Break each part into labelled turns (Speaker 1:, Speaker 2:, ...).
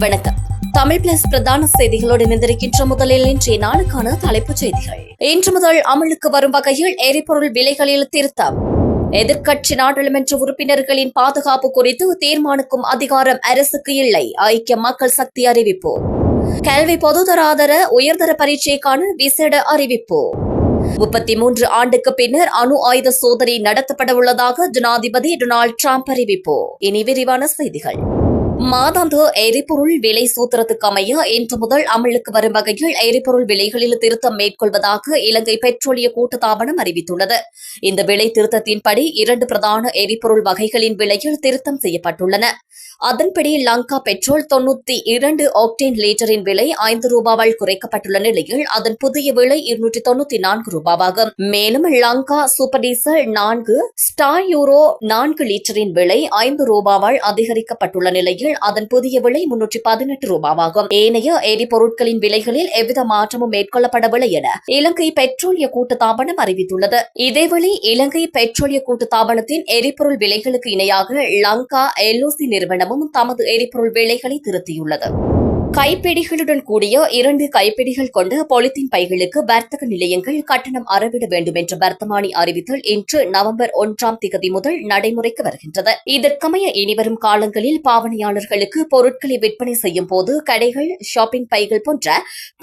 Speaker 1: வணக்கம். தமிழ் பிளஸ் பிரதான செய்திகளோடு இணைந்திருக்கின்ற முதலில் இன்றைய நாளுக்கான தலைப்புச் செய்திகள். இன்று முதல் அமலுக்கு வரும் வகையில் எரிபொருள் விலைகளில் திருத்தம். எதிர்க்கட்சி நாடாளுமன்ற உறுப்பினர்களின் பாதுகாப்பு குறித்து தீர்மானிக்கும் அதிகாரம் அரசுக்கு இல்லை. ஐக்கிய மக்கள் சக்தி அறிவிப்பு. கல்வி பொதுதராதர உயர்தர பரீட்சைக்கான விசேட அறிவிப்பு. முப்பத்தி மூன்று ஆண்டுக்கு பின்னர் அணு ஆயுத சோதனை நடத்தப்பட உள்ளதாக ஜனாதிபதி டொனால்டு டிரம்ப் அறிவிப்பு. இனி விரிவான செய்திகள். மாதாந்த எரிபொருள் விலை சூத்திரத்துக்கு அமைய இன்று முதல் அமலுக்கு வரும் வகையில் எரிபொருள் விலைகளில் திருத்தம் மேற்கொள்வதாக இலங்கை பெட்ரோலிய கூட்டுத்தாபனம் அறிவித்துள்ளது. இந்த விலை திருத்தத்தின்படி இரண்டு பிரதான எரிபொருள் வகைகளின் விலையில் திருத்தம் செய்யப்பட்டுள்ளன. அதன்படி லங்கா பெட்ரோல் தொன்னூத்தி இரண்டு ஆக்டேன் லீட்டரின் விலை ஐந்து ரூபாவால் குறைக்கப்பட்டுள்ள நிலையில் அதன் புதிய விலை இருநூற்றி தொண்ணூத்தி நான்கு ரூபாவாகும். மேலும் லங்கா சூப்பர் டீசல் நான்கு ஸ்டார் யூரோ நான்கு லீட்டரின் விலை ஐந்து ரூபாவால் அதிகரிக்கப்பட்டுள்ள நிலையில் அதன் புதிய விலை முன்னூற்றி பதினெட்டு ரூபாவாகும். ஏனைய எரிபொருட்களின் விலைகளில் எவ்வித மாற்றமும் மேற்கொள்ளப்படவில்லை என இலங்கை பெட்ரோலிய கூட்டுத்தாபனம் அறிவித்துள்ளது. இதேவேளை இலங்கை பெட்ரோலிய கூட்டுத்தாபனத்தின் எரிபொருள் விலைகளுக்கு இணையாக லங்கா எல்ஓசி நிறுவனமும் தமது எரிபொருள் விலைகளை திருத்தியுள்ளது. கைப்பிடிகளுடன் கூடிய இரண்டு கைப்பிடிகள் கொண்ட பொலித்தீன் பைகளுக்கு வர்த்தக நிலையங்கள் கட்டணம் அறவிட வேண்டும் என்ற வர்த்தமானி அறிவித்தல் இன்று நவம்பர் ஒன்றாம் திகதி முதல் நடைமுறைக்கு வருகின்றது. இதற்கமைய இனிவரும் காலங்களில் பாவனையாளர்களுக்கு பொருட்களை விற்பனை செய்யும் போது கடைகள் ஷாப்பிங் பைகள் போன்ற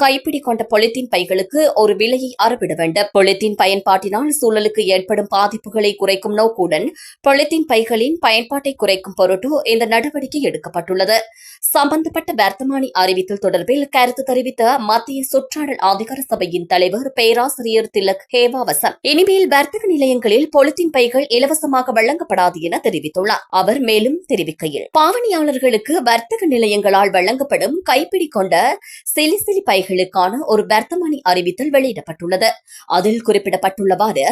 Speaker 1: கைப்பிடி கொண்ட பொலித்தீன் பைகளுக்கு ஒரு விலையை அறவிட வேண்டும். பொலித்தீன் பயன்பாட்டினால் சூழலுக்கு ஏற்படும் பாதிப்புகளை குறைக்கும் நோக்குடன் பொலித்தீன் பைகளின் பயன்பாட்டை குறைக்கும் பொருட்டு இந்த நடவடிக்கை எடுக்கப்பட்டுள்ளது. சம்பந்தப்பட்ட வர்த்தமானி அறிவித்தல் தொடர்பில் கருத்து தெரிவித்த மத்திய சுற்றாடல் அதிகார சபையின் தலைவர் பேராசிரியர் திலக் ஹேவாவசம் இனிமேல் வர்த்தக நிலையங்களில் பொலித்தீன் பைகள் இலவசமாக வழங்கப்படாது என தெரிவித்துள்ளார். அவர் மேலும் தெரிவிக்கையில் பாவனையாளர்களுக்கு வர்த்தக நிலையங்களால் வழங்கப்படும் கைப்பிடி கொண்ட சிலிசிலி பைகளுக்கான ஒரு வர்த்தமானி அறிவித்தல் வெளியிடப்பட்டுள்ளது. அதில் குறிப்பிடப்பட்டுள்ளவாறு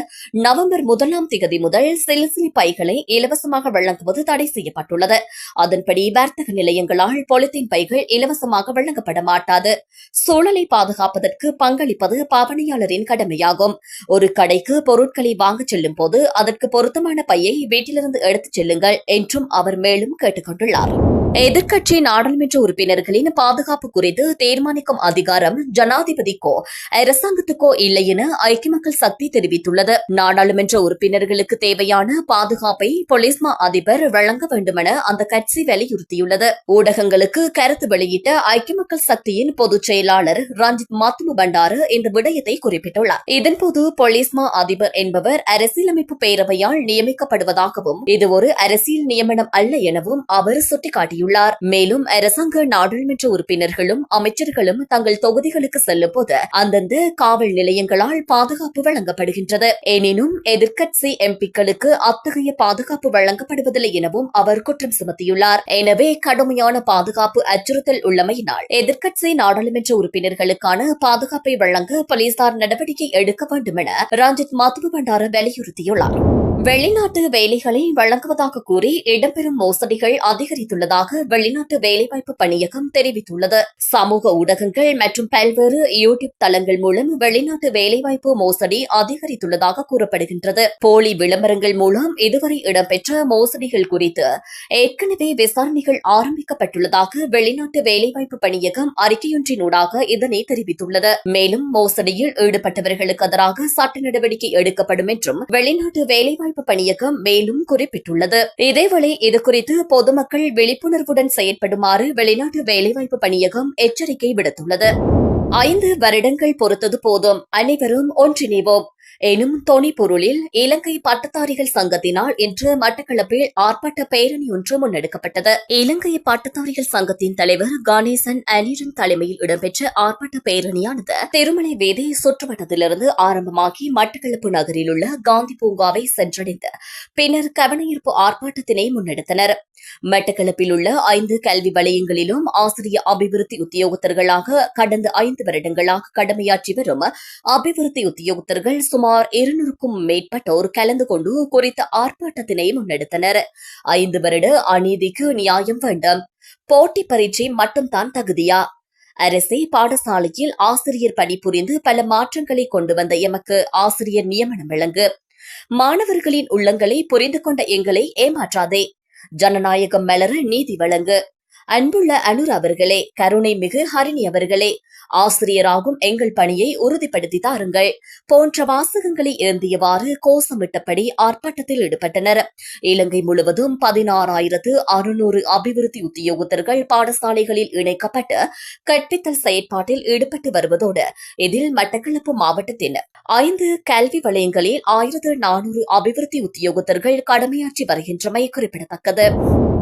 Speaker 1: நவம்பர் முதலாம் தேதி முதல் சிலிசிலி பைகளை இலவசமாக வழங்குவது தடை செய்யப்பட்டுள்ளது. அதன்படி வர்த்தக நிலையங்களால் பொலித்தீன் பைகள் இலவசமாக வழங்கப்பட மாட்டாது சூழலை பாதுகாப்பதற்கு பங்களிப்பது பாவனையாளரின் கடமையாகும். ஒரு கடைக்கு பொருட்களை வாங்கச் செல்லும் போது அதற்கு பொருத்தமான பையை வீட்டிலிருந்து எடுத்துச் செல்லுங்கள் என்றும் அவர் மேலும் கேட்டுக் கொண்டுள்ளார் எதிர்க்கட்சி நாடாளுமன்ற உறுப்பினர்களின் பாதுகாப்பு குறித்து தீர்மானிக்கும் அதிகாரம் ஜனாதிபதிக்கோ அரசாங்கத்துக்கோ இல்லை என ஐக்கிய மக்கள் சக்தி தெரிவித்துள்ளது. நாடாளுமன்ற உறுப்பினர்களுக்கு தேவையான பாதுகாப்பை பொலிஸ்மா அதிபர் வழங்க வேண்டுமென அந்த கட்சி வலியுறுத்தியுள்ளது. ஊடகங்களுக்கு கருத்து வெளியிட்ட ஐக்கிய மக்கள் சக்தியின் பொதுச் செயலாளர் ரஞ்சித் மாத்தும பண்டாரு இந்த விடயத்தை குறிப்பிட்டுள்ளார். இதன்போது பொலிஸ்மா அதிபர் என்பவர் அரசியலமைப்பு பேரவையால் நியமிக்கப்படுவதாகவும் இது ஒரு அரசியல் நியமனம் அல்ல எனவும் அவர் சுட்டிக்காட்டியுள்ளார். மேலும் அரசாங்க நாடாளுமன்ற உறுப்பினர்களும் அமைச்சர்களும் தங்கள் தொகுதிகளுக்கு செல்லும் போது அந்தந்த காவல் நிலையங்களால் பாதுகாப்பு வழங்கப்படுகின்றது. எனினும் எதிர்க்கட்சி எம்பிக்களுக்கு அத்தகைய பாதுகாப்பு வழங்கப்படுவதில்லை எனவும் அவர் குற்றம் சுமத்தியுள்ளார். எனவே கடுமையான பாதுகாப்பு அச்சுறுத்தல் உள்ளமை உள்ளமையினால் எதிர்க்கட்சி நாடாளுமன்ற உறுப்பினர்களுக்கான பாதுகாப்பை வழங்க போலீசார் நடவடிக்கை எடுக்க வேண்டும் என ரஞ்சித் மதுப பண்டார வலியுறுத்தியுள்ளார். வெளிநாட்டு வேலைகளை வழங்குவதாக கூறி இடம்பெறும் மோசடிகள் அதிகரித்துள்ளதாக வெளிநாட்டு வேலைவாய்ப்பு பணியகம் தெரிவித்துள்ளது. சமூக ஊடகங்கள் மற்றும் பல்வேறு யூ டியூப் தளங்கள் மூலம் வெளிநாட்டு வேலைவாய்ப்பு மோசடி அதிகரித்துள்ளதாக கூறப்படுகின்றது. போலி விளம்பரங்கள் மூலம் இதுவரை இடம்பெற்ற மோசடிகள் குறித்து ஏற்கனவே விசாரணைகள் ஆரம்பிக்கப்பட்டுள்ளதாக வெளிநாட்டு வேலை வேலைவாய்ப்பு பணியகம் அறிக்கையொன்றினூடாக இதனை தெரிவித்துள்ளது. மேலும் மோசடியில் ஈடுபட்டவர்களுக்கு எதிராக சட்ட நடவடிக்கை எடுக்கப்படும் என்றும் வெளிநாட்டு வேலைவாய்ப்பு பணியகம் மேலும் குறிப்பிட்டுள்ளது. இதேவேளை இதுகுறித்து பொதுமக்கள் விழிப்புணர்வுடன் செயற்படுமாறு வெளிநாட்டு வேலைவாய்ப்பு பணியகம் எச்சரிக்கை விடுத்துள்ளது. ஐந்து வருடங்கள் பொறுத்தது போதும். அனைவரும் ஒன்றிணைவோம். எனும் தொனிப்பொருளில் இலங்கை பட்டதாரிகள் சங்கத்தினால் இன்று மட்டக்களப்பில் ஆர்ப்பாட்ட பேரணி ஒன்று முன்னெடுக்கப்பட்டது. இலங்கை பட்டதாரிகள் சங்கத்தின் தலைவர் கணேசன் அனிரன் தலைமையில் இடம்பெற்ற ஆர்ப்பாட்ட பேரணியானது திருமலை வீதி சுற்றுவட்டத்திலிருந்து ஆரம்பமாகி மட்டக்களப்பு நகரில் உள்ள காந்தி பூங்காவை சென்றடைந்து பின்னர் கவனஈர்ப்பு ஆர்ப்பாட்டத்தினை முன்னெடுத்தனர். மட்டக்களப்பில் உள்ள ஐந்து கல்வி வலயங்களிலும் ஆசிரிய அபிவிருத்தி உத்தியோகத்தர்களாக கடந்த ஐந்து வருடங்களாக கடமையாற்றி வரும் அபிவிருத்தி உத்தியோகத்தர்கள் சுமார் இருநூறுக்கும் மேற்பட்டோர் கலந்து கொண்டு குறித்த ஆர்ப்பாட்டத்தினை முன்னெடுத்தனர். ஐந்து வருட அநீதிக்கு நியாயம் வேண்டும். போட்டி பரீட்சை மட்டும்தான் தகுதியா? அரசே பாடசாலையில் ஆசிரியர் பணிபுரிந்து பல மாற்றங்களை கொண்டு வந்த எமக்கு ஆசிரியர் நியமனம் வழங்கு. மாணவர்களின் உள்ளங்களை புரிந்து கொண்ட எங்களை ஏமாற்றாதே. ஜனநாயகம் மலர நீதி வழங்கு. அன்புள்ள அனுர் அவர்களே கருணை மிகு ஹரிணி அவர்களே ஆசிரியராகும் எங்கள் பணியை உறுதிப்படுத்தி தாருங்கள். போன்ற வாசகங்களை ஏந்தியவாறு கோஷமிட்டபடி ஆர்ப்பாட்டத்தில் ஈடுபட்டனர். இலங்கை முழுவதும் பதினாறாயிரத்து அறுநூறு அபிவிருத்தி உத்தியோகத்தர்கள் பாடசாலைகளில் இணைக்கப்பட்டு கற்பித்தல் செயற்பாட்டில் ஈடுபட்டு வருவதோடு இதில் மட்டக்களப்பு மாவட்டத்தின் ஐந்து கல்வி வலயங்களில் ஆயிரத்து நானூறு அபிவிருத்தி உத்தியோகத்தர்கள் கடமையாற்றி வருகின்றமை குறிப்பிடத்தக்கது.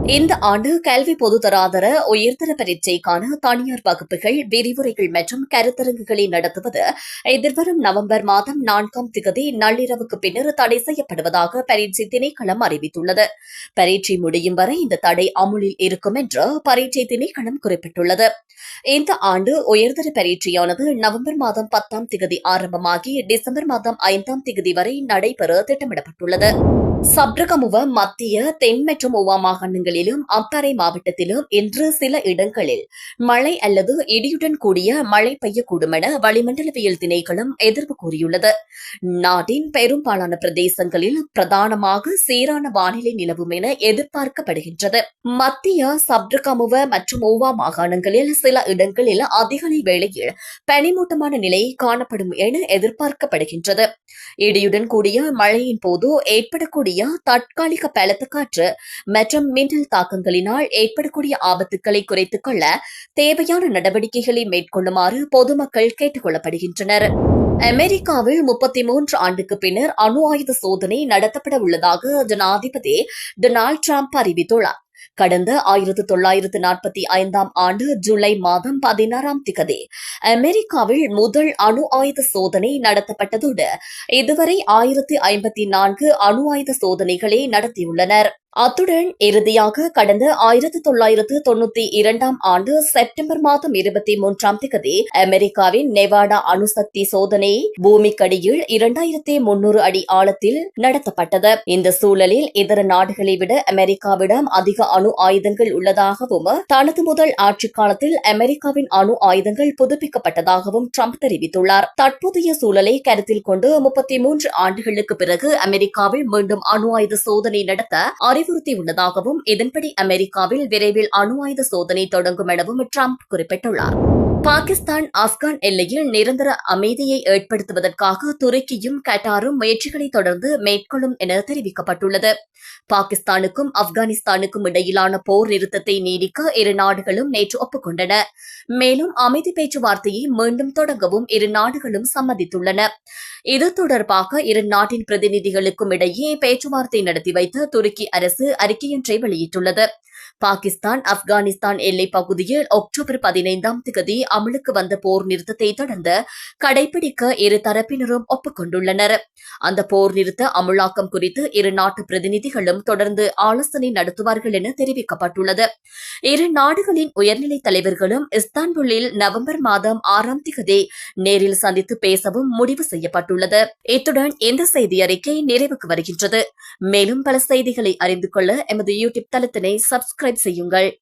Speaker 1: இந்த ஆண்டு கல்வி பொதுதராதர உயர்தர பரீட்சைக்கான தனியார் வகுப்புகள் விரிவுரைகள் மற்றும் கருத்தரங்குகளை நடத்துவது எதிர்வரும் நவம்பர் மாதம் நான்காம் திகதி நள்ளிரவுக்கு பின்னர் தடை செய்யப்படுவதாக பரீட்சை திணைக்களம் அறிவித்துள்ளது. பரீட்சை முடியும் வரை இந்த தடை அமுலில் இருக்கும் என்று பரீட்சை திணைக்களம் குறிப்பிட்டுள்ளது. இந்த ஆண்டு உயர்தர பரீட்சையானது நவம்பர் மாதம் பத்தாம் திகதி ஆரம்பமாகி டிசம்பர் மாதம் ஐந்தாம் திகதி வரை நடைபெற திட்டமிடப்பட்டுள்ளது. சப்ரகமுவ மத்திய தென் மற்றும் உவா மாவட்டங்களிலும் அப்பாறை மாவட்டத்திலும் இன்று சில இடங்களில் மழை அல்லது இடியுடன் கூடிய மழை பெய்யக்கூடும் என வளிமண்டலவியல் திணைக்களம் எதிர்ப்பு கூறியுள்ளது. நாட்டின் பெரும்பாலான பிரதேசங்களில் பிரதானமாக சீரான வானிலை நிலவும் என எதிர்பார்க்கப்படுகின்றது. மத்திய சப்ரகமுவ மற்றும் ஓவா மாகாணங்களில் சில இடங்களில் அதிகாலை வேளையில் பனிமூட்டமான நிலை காணப்படும் என எதிர்பார்க்கப்படுகின்றது. இடியுடன் கூடிய மழையின் போது ஏற்படக்கூடிய தற்காலிக பலத்த காற்று மற்றும் மின்னல் தாக்கங்களினால் ஏற்படக்கூடிய ஆபத்துக்களை குறைத்துக் கொள்ள தேவையான நடவடிக்கைகளை மேற்கொள்ளுமாறு பொதுமக்கள் கேட்டுக் கொள்ளப்படுகின்றனர். அமெரிக்காவில் முப்பத்தி மூன்று ஆண்டுக்கு பின்னர் அணு ஆயுத சோதனை நடத்தப்பட உள்ளதாக ஜனாதிபதி டொனால்டு டிரம்ப் அறிவித்துள்ளார். கடந்த ஆயிரத்து தொள்ளாயிரத்து நாற்பத்தி ஐந்தாம் ஆண்டு ஜூலை மாதம் பதினாறாம் திகதி அமெரிக்காவில் முதல் அணு ஆயுத சோதனை நடத்தப்பட்டதோடு இதுவரை ஆயிரத்து ஐம்பத்தி நான்கு அணு ஆயுத சோதனைகளை நடத்தியுள்ளனர். அத்துடன் இறுதியாக கடந்த ஆயிரத்தி தொள்ளாயிரத்து தொண்ணூத்தி இரண்டாம் ஆண்டு செப்டம்பர் மாதம் இருபத்தி மூன்றாம் திகதி அமெரிக்காவின் நெவாடா அணுசக்தி சோதனை பூமிக்கடியில் இரண்டாயிரத்தி முன்னூறு அடி ஆழத்தில் நடத்தப்பட்டது. இந்த சூழலில் இதர நாடுகளை விட அமெரிக்காவிடம் அதிக அணு ஆயுதங்கள் உள்ளதாகவும் தனது முதல் ஆட்சி காலத்தில் அமெரிக்காவின் அணு ஆயுதங்கள் புதுப்பிக்கப்பட்டதாகவும் ட்ரம்ப் தெரிவித்துள்ளார். தற்போதைய சூழலை கருத்தில் கொண்டு முப்பத்தி மூன்று ஆண்டுகளுக்கு பிறகு அமெரிக்காவில் மீண்டும் அணு ஆயுத சோதனை நடத்த அறிவுறுத்தியுள்ளதாகவும் இதன்படி அமெரிக்காவில் விரைவில் அணு ஆயுத சோதனை தொடங்கும் எனவும் ட்ரம்ப் குறிப்பிட்டுள்ளார். பாகிஸ்தான் ஆப்கான் எல்லையில் நிரந்தர அமைதியை ஏற்படுத்துவதற்காக துருக்கியும் கட்டாரும் முயற்சிகளை தொடர்ந்து மேற்கொள்ளும் என தெரிவிக்கப்பட்டுள்ளது. பாகிஸ்தானுக்கும் ஆப்கானிஸ்தானுக்கும் இடையிலான போர் நிறுத்தத்தை நீடிக்க இரு நாடுகளும் நேற்று ஒப்புக்கொண்டன. மேலும் அமைதி பேச்சுவார்த்தையை மீண்டும் தொடங்கவும் இரு நாடுகளும் சம்மதித்துள்ளன. இது தொடர்பாக இரு நாட்டின் பிரதிநிதிகளுக்கும் இடையே பேச்சுவார்த்தை நடத்தி வைத்த துருக்கி அரசு அரசு அறிக்கையொன்றை வெளியிட்டுள்ளது. பாகிஸ்தான் ஆப்கானிஸ்தான் எல்லைப் பகுதியில் அக்டோபர் பதினைந்தாம் தேதி அமலுக்கு வந்த போர் நிறுத்தத்தை தொடர்ந்து கடைபிடிக்க இரு தரப்பினரும் ஒப்புக்கொண்டுள்ளனர் அந்த போர் நிறுத்த அமலாக்கம் குறித்து இரு நாட்டு பிரதிநிதிகளும் தொடர்ந்து ஆலோசனை நடத்துவார்கள் என தெரிவிக்கப்பட்டுள்ளது. இரு நாடுகளின் உயர்நிலை தலைவர்களும் இஸ்தான்புல்லில் நவம்பர் மாதம் ஆறாம் திகதி நேரில் சந்தித்து பேசவும் முடிவு செய்யப்பட்டுள்ளது. இத்துடன் இந்த செய்தி அறிக்கை நிறைவுக்கு வருகின்றது. மேலும் பல செய்திகளை அறிந்து கொள்ள எமது யூடியூப் தளத்தினை சப்ஸ்கிரைப் செய்யுங்கள்.